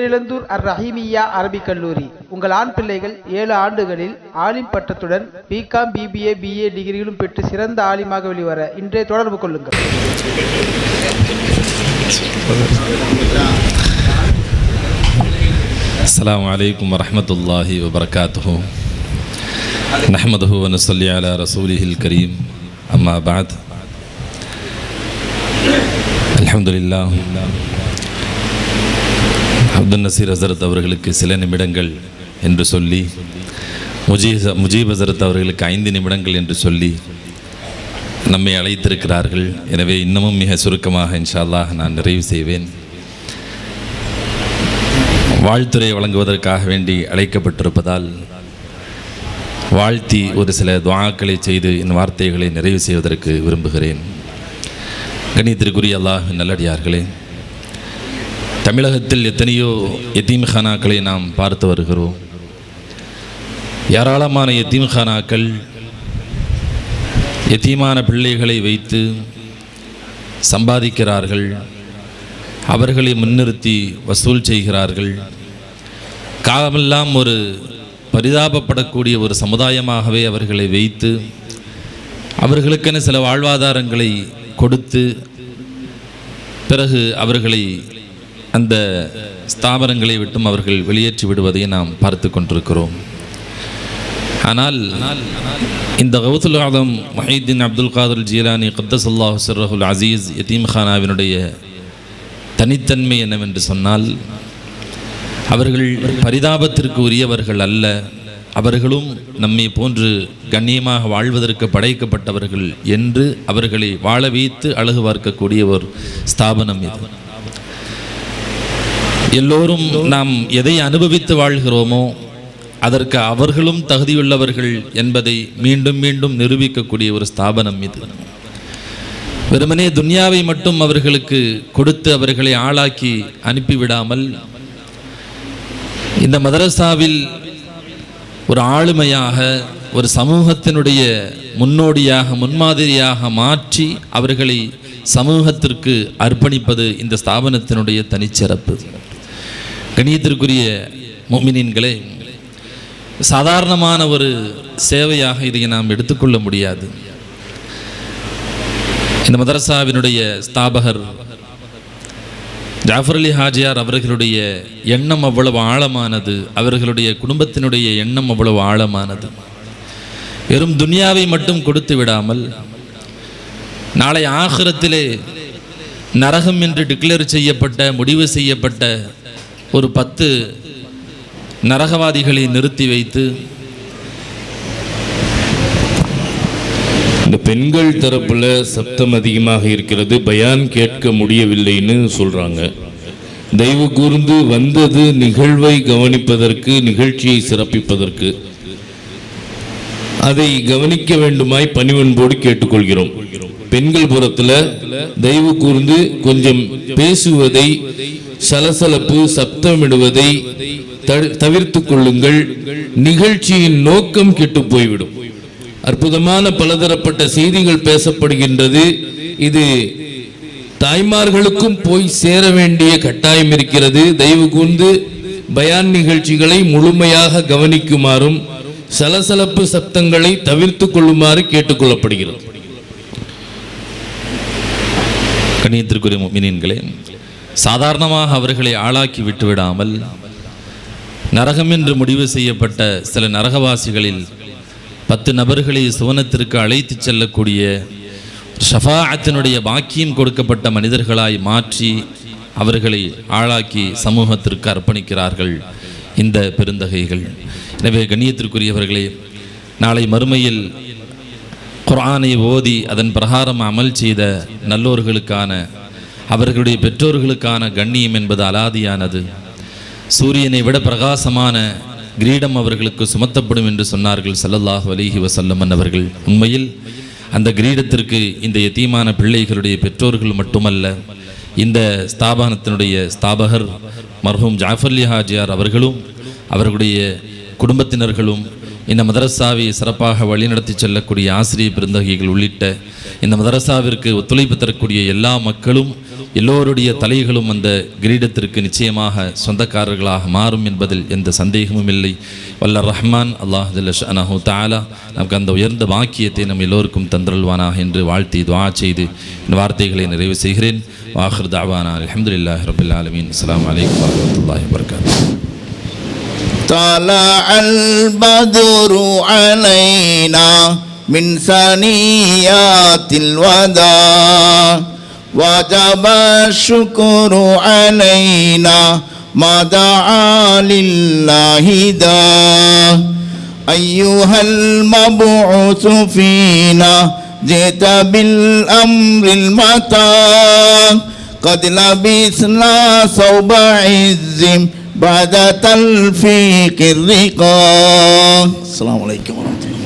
பேரிழந்தூர் அர் ரஹீமியா அரபிக் கல்லூரி. உங்கள் ஆண் பிள்ளைகள் ஏழு ஆண்டுகளில் ஆலிம் பட்டத்துடன் பிகாம் பிபிஏ பிஏ டிகிரிகளும் பெற்று சிறந்த ஆலிமாக வெளிவர இன்றே தொடர்பு கொள்ளுங்கள். அஸ்லாம் வலைக்கம் வரமத்துல்லாஹி வபர்காத்து நஹமது சொல்லி அலா ரசூலிஹில் கரீம். அம்மா பாத். அலமதுல்லா அப்துல் நசீர் ஹசரத் அவர்களுக்கு சில நிமிடங்கள் என்று சொல்லி முஜீஸ் முஜீப் ஹசரத் அவர்களுக்கு ஐந்து நிமிடங்கள் என்று சொல்லி நம்மை அழைத்திருக்கிறார்கள். எனவே இன்னமும் மிக சுருக்கமாக இன்ஷா அல்லாஹ் நான் நிறைவு செய்வேன். வாழ்த்துறை வழங்குவதற்காக வேண்டி அழைக்கப்பட்டிருப்பதால் வாழ்த்தி ஒரு சில துவாக்களை செய்து என் வார்த்தைகளை நிறைவு செய்வதற்கு விரும்புகிறேன். கணித்திற்குரிய அல்லாஹ் நல்லடியார்களே தமிழகத்தில் எத்தனையோ எத்தீம்கானாக்களை நாம் பார்த்து வருகிறோம். ஏராளமான எத்தீம்கானாக்கள் எத்தீமான பிள்ளைகளை வைத்து சம்பாதிக்கிறார்கள். அவர்களை முன்னிறுத்தி வசூல் செய்கிறார்கள். காலமெல்லாம் ஒரு பரிதாபப்படக்கூடிய ஒரு சமுதாயமாகவே அவர்களை வைத்து அவர்களுக்கென சில வாழ்வாதாரங்களை கொடுத்து பிறகு அவர்களை அந்த ஸ்தாபனங்களை விட்டும் அவர்கள் வெளியேற்றி விடுவதை நாம் பார்த்து கொண்டிருக்கிறோம். ஆனால் இந்த கவுத்துல் ஆதம் மஹீத்தின் அப்துல் காதர் ஜீலானி கத்தசல்லாஹ் சிர்ரஹுல் அசீஸ் யதீம் ஹானாவினுடைய தனித்தன்மை என்னவென்று சொன்னால் அவர்கள் பரிதாபத்திற்கு உரியவர்கள் அல்ல. அவர்களும் நம்மை போன்று கண்ணியமாக வாழ்வதற்கு படைக்கப்பட்டவர்கள் என்று அவர்களை வாழ வைத்து அழகு பார்க்கக்கூடிய ஒரு ஸ்தாபனம் இது. எல்லோரும் நாம் எதை அனுபவித்து வாழ்கிறோமோ அதற்கு அவர்களும் தகுதியுள்ளவர்கள் என்பதை மீண்டும் மீண்டும் நிரூபிக்கக்கூடிய ஒரு ஸ்தாபனம் இது. வெறுமனே துன்யாவை மட்டும் அவர்களுக்கு கொடுத்து அவர்களை ஆளாக்கி அனுப்பிவிடாமல் இந்த மதரசாவில் ஒரு ஆளுமையாக ஒரு சமூகத்தினுடைய முன்னோடியாக முன்மாதிரியாக மாற்றி அவர்களை சமூகத்திற்கு அர்ப்பணிப்பது இந்த ஸ்தாபனத்தினுடைய தனிச்சிறப்பு. கணியத்திற்குரிய மொமினின்களே சாதாரணமான ஒரு சேவையாக இதை நாம் எடுத்துக்கொள்ள முடியாது. இந்த மதரசாவினுடைய ஸ்தாபகர் ஜாஃபர் அலி ஹாஜியார் அவர்களுடைய எண்ணம் அவ்வளவு ஆழமானது அவர்களுடைய குடும்பத்தினுடைய எண்ணம் அவ்வளவு ஆழமானது. வெறும் துனியாவை மட்டும் கொடுத்து விடாமல் நாளை ஆகிரத்திலே நரகம் என்று டிக்ளேர் செய்யப்பட்ட முடிவு செய்யப்பட்ட ஒரு பத்து நரகவாதிகளை நிறுத்தி வைத்து இந்த பெண்கள் தரப்புல சப்தம் அதிகமாக இருக்கிறது. பயான் கேட்க முடியவில்லைன்னு சொல்றாங்க. தெய்வ கூர்ந்து வந்தது நிகழ்வை கவனிப்பதற்கு நிகழ்ச்சியை சிறப்பிப்பதற்கு. அதை கவனிக்க வேண்டுமாய் பணிவன்போடு கேட்டுக்கொள்கிறோம். பெண்கள் புறத்துல தெய்வ கூர்ந்து கொஞ்சம் பேசுவதை சலசலப்பு சப் தடு- தவிர்த்து கொள்ளுங்கள். நிகழ்ச்சியின் நோக்கம் கெட்டு போய்விடும். அற்புதமான பலதரப்பட்ட செய்திகள் பேசப்படுகின்றது. இது தாய்மார்களுக்கும் போய் சேர வேண்டிய கட்டாயம் இருக்கிறது. தயவு கூர்ந்து பயான் நிகழ்ச்சிகளை முழுமையாக கவனிக்குமாறும் சலசலப்பு சப்தங்களை தவிர்த்து கொள்ளுமாறு கேட்டுக்கொள்ளப்படுகிறது கணியத்திற்குரிய மீனின்களே சாதாரணமாக அவர்களை ஆளாக்கி விட்டுவிடாமல் நரகம் என்று முடிவு செய்யப்பட்ட சில நரகவாசிகளில் பத்து நபர்களை சுவனத்திற்கு அழைத்துச் செல்லக்கூடிய ஷஃபாஅத்தினுடைய பாக்கியம் கொடுக்கப்பட்ட மனிதர்களாய் மாற்றி அவர்களை ஆளாக்கி சமூகத்திற்கு அர்ப்பணிக்கிறார்கள் இந்த பெருந்தகைகள். எனவே கண்ணியத்திற்குரியவர்களே நாளை மறுமையில் குரானை ஓதி அதன் பிரகாரம் அமல் செய்த நல்லோர்களுக்கான அவர்களுடைய பெற்றோர்களுக்கான கண்ணியம் என்பது அலாதியானது. சூரியனை விட பிரகாசமான கிரீடம் அவர்களுக்கு சுமத்தப்படும் என்று சொன்னார்கள் சல்லல்லாஹ் அலிஹி வஸல்லம் அவர்கள். உண்மையில் அந்த கிரீடத்திற்கு இந்த எத்தீமான பிள்ளைகளுடைய பெற்றோர்கள் மட்டுமல்ல இந்த ஸ்தாபனத்தினுடைய ஸ்தாபகர் மர்ஹூம் ஜாஃபர்லி ஹாஜியார் அவர்களும் அவர்களுடைய குடும்பத்தினர்களும் இந்த மதரசாவை சிறப்பாக வழிநடத்தி செல்லக்கூடிய ஆசிரிய பெருந்தகைகள் உள்ளிட்ட இந்த மதரசாவிற்கு ஒத்துழைப்பு தரக்கூடிய எல்லா மக்களும் எல்லோருடைய தலைகளும் அந்த கிரீடத்திற்கு நிச்சயமாக சொந்தக்காரர்களாக மாறும் என்பதில் எந்த சந்தேகமும் இல்லை வல்ல ரஹ்மான் அல்லாஹ் அனஹு தாலா நமக்கு அந்த உயர்ந்த வாக்கியத்தை நம் எல்லோருக்கும் தந்தருள்வானாக என்று வாழ்த்தி துவா செய்து இந்த வார்த்தைகளை நிறைவு செய்கிறேன் வாஹர் தாவானா அலமதுல்லாஹி ரபில் ஆலமீன் அஸ்லாம் வலைக்கம் வரமத்துல்லாஹி வபர்காத்து طلع البدر علينا من ثنيات الوداع وجب الشكر علينا ما دعا لله دا أيها المبعوث فينا جئت بالأمر المتى. قد لبسنا صوب عز بعد تلفيق الرقاق السلام عليكم ورحمة الله.